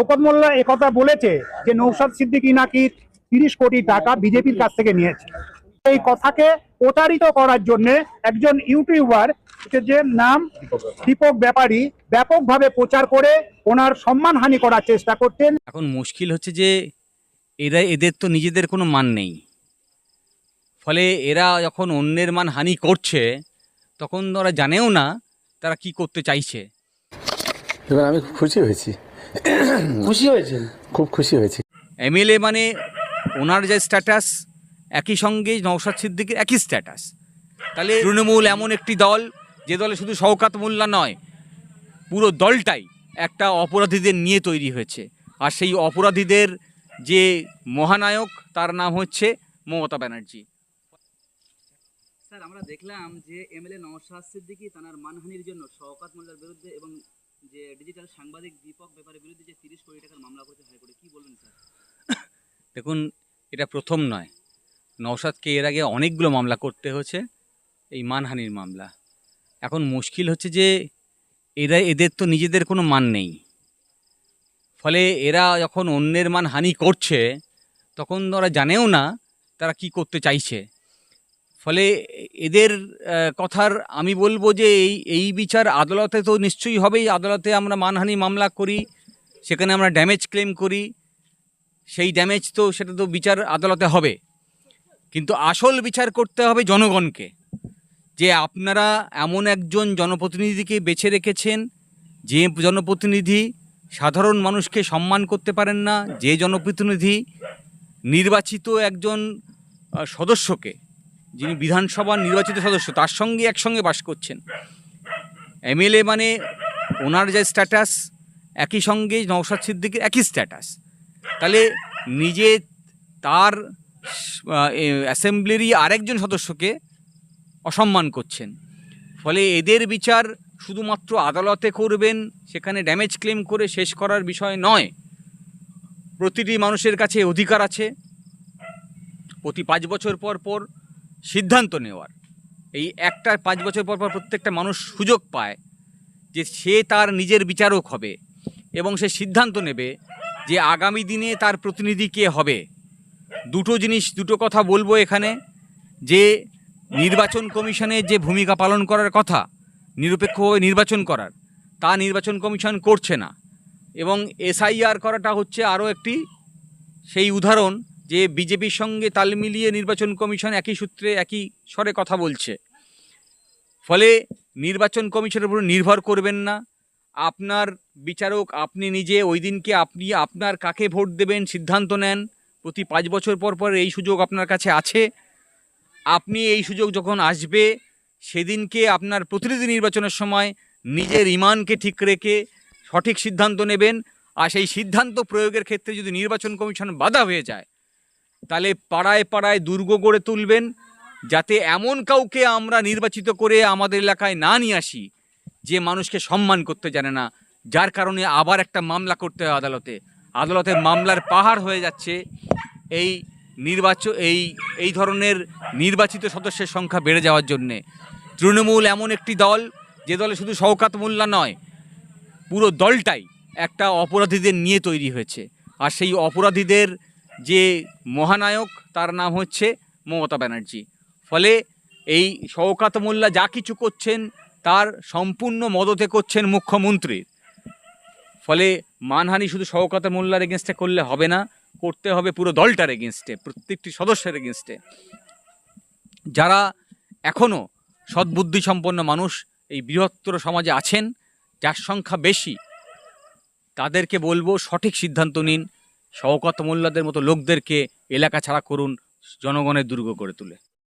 শওকত মোল্লা একথা বলেছে যে নৌসাদ সিদ্দিকী নাকি তিরিশ কোটি টাকা বিজেপির কাছ থেকে নিয়েছে। এই কথাকে প্রতারিত করার জন্য একজন ইউটিউবার যে নাম দীপক ব্যাপারী ব্যাপকভাবে প্রচার করে ওনার সম্মানহানি করার চেষ্টা করতেন। এখন মুশকিল হচ্ছে যে এরা এদের তো নিজেদের কোনো মান নেই। ফলে এরা যখন অন্যের মান হানি করছে তখন ওরা জানেও না তারা কি করতে চাইছে। এবার আমি খুশি হয়েছি। খুশি হয়েছেন? খুব খুশি হয়েছি। এমএলএ মানে ওনার যে স্ট্যাটাস একই সঙ্গে নৌসাদ সিদ্দিকের একই স্ট্যাটাস তাহলে তৃণমূল এমন একটি দল যে দলে শুধু শওকাত মোল্লা নয় পুরো দলটাই একটা অপরাধীদের নিয়ে তৈরি হয়েছে। আর সেই অপরাধীদের যে মহানায়ক তার নাম হচ্ছে মমতা ব্যানার্জি। স্যার আমরা দেখলাম যে এমএলএ নওশাদ সিদ্দিকী তার মানহানির জন্য শওকাত মোল্লার বিরুদ্ধে এবং যে ডিজিটাল সাংবাদিক দীপক ব্যাপারের বিরুদ্ধে যে তিরিশ কোটি টাকার মামলা করেছে হাইকোর্টে, কি বলবেন স্যার? দেখুন, এটা প্রথম নয়। নওশাদকে এর আগে অনেকগুলো মামলা করতে হয়েছে, এই মানহানির মামলা। এখন মুশকিল হচ্ছে যে এরা, এদের তো নিজেদের কোনো মান নেই। ফলে এরা যখন অন্যের মান হানি করছে, তখন ওরা জানেও না তারা কি করতে চাইছে। ফলে এদের কথার আমি বলব যে এই এই বিচার আদালতে তো নিশ্চয়ই হবেই। আদালতে আমরা মানহানি মামলা করি, সেখানে আমরা ড্যামেজ ক্লেম করি। সেই ড্যামেজ তো সেটা তো বিচার আদালতে হবে। কিন্তু আসল বিচার করতে হবে জনগণকে, যে আপনারা এমন একজন জনপ্রতিনিধিকে বেছে রেখেছেন, যে জনপ্রতিনিধি সাধারণ মানুষকে সম্মান করতে পারেন না, যে জনপ্রতিনিধি নির্বাচিত একজন সদস্যকে যিনি বিধানসভার নির্বাচিত সদস্য, তার সঙ্গে একসঙ্গে বাস করছেন। এমএলএ মানে ওনার যে স্ট্যাটাস একই সঙ্গে নৌসাদ সিদ্দিকের একই স্ট্যাটাস তাহলে নিজে তার অ্যাসেম্বলিরই আরেকজন সদস্যকে অসম্মান করছেন। ফলে এদের বিচার শুধুমাত্র আদালতে করবেন, সেখানে ড্যামেজ ক্লেম করে শেষ করার বিষয় নয়। প্রতিটি মানুষের কাছে অধিকার আছে। প্রতি পাঁচ বছর পর পর সিদ্ধান্ত নেওয়ার। এই একটা পাঁচ বছর পর পর প্রত্যেকটা মানুষ সুযোগ পায় যে সে তার নিজের বিচারক হবে এবং সে সিদ্ধান্ত নেবে যে আগামী দিনে তার প্রতিনিধি কে হবে। দুটো জিনিস, দুটো কথা বলব এখানে। যে নির্বাচন কমিশনের যে ভূমিকা পালন করার কথা নিরপেক্ষভাবে নির্বাচন করার, তা নির্বাচন কমিশন করছে না। এবং এসআইআর করাটা হচ্ছে আরও একটি সেই উদাহরণ যে বিজেপির সঙ্গে তাল মিলিয়ে নির্বাচন কমিশন একই সূত্রে, একই স্বরে কথা বলছে। ফলে নির্বাচন কমিশনের উপর নির্ভর করবেন না। আপনার বিচারক, আপনি নিজে, ওই দিনকে আপনি, আপনার কাকে ভোট দেবেন সিদ্ধান্ত নেন। প্রতি পাঁচ বছর পর পর এই সুযোগ আপনার কাছে আছে। আপনি এই সুযোগ যখন আসবে, সেদিনকে আপনার প্রতিনিধি নির্বাচনের সময় নিজের ইমানকে ঠিক রেখে সঠিক সিদ্ধান্ত নেবেন। আর সেই সিদ্ধান্ত প্রয়োগের ক্ষেত্রে যদি নির্বাচন কমিশন বাধা হয়ে যায় তাহলে পাড়ায় পাড়ায় দুর্গ গড়ে তুলবেন, যাতে এমন কাউকে আমরা নির্বাচিত করে আমাদের এলাকায় না নিয়ে আসি, যে মানুষকে সম্মান করতে জানে না। যার কারণে আবার একটা মামলা করতে হয় আদালতে। আদালতের মামলার পাহাড় হয়ে যাচ্ছে। এই নির্বাচন এই এই ধরনের নির্বাচিত সদস্যের সংখ্যা বেড়ে যাওয়ার জন্যে। তৃণমূল এমন একটি দল, যে দলে শুধু শওকাত মোল্লা নয়, পুরো দলটাই একটা অপরাধীদের নিয়ে তৈরি হয়েছে। আর সেই অপরাধীদের যে মহানায়ক, তার নাম হচ্ছে মমতা ব্যানার্জি। ফলে এই শওকাত মোল্লা যা কিছু করছেন, তার সম্পূর্ণ মদতে করছেন মুখ্যমন্ত্রীর ফলে মানহানি শুধু শওকাত মোল্লার এগেনস্টে করলে হবে না, করতে হবে পুরো দলটার এগেনস্টে প্রত্যেকটি সদস্যের এগেনস্টে যারা এখনও সদ্বুদ্ধি সম্পন্ন মানুষ, এই বৃহত্তর সমাজে আছেন, যার সংখ্যা বেশি, তাদেরকে বলব সঠিক সিদ্ধান্ত নিন শওকত মোল্লাদের মতো লোকদেরকে এলাকা ছাড়া করুন জনগণের দুর্গ করে তুলে।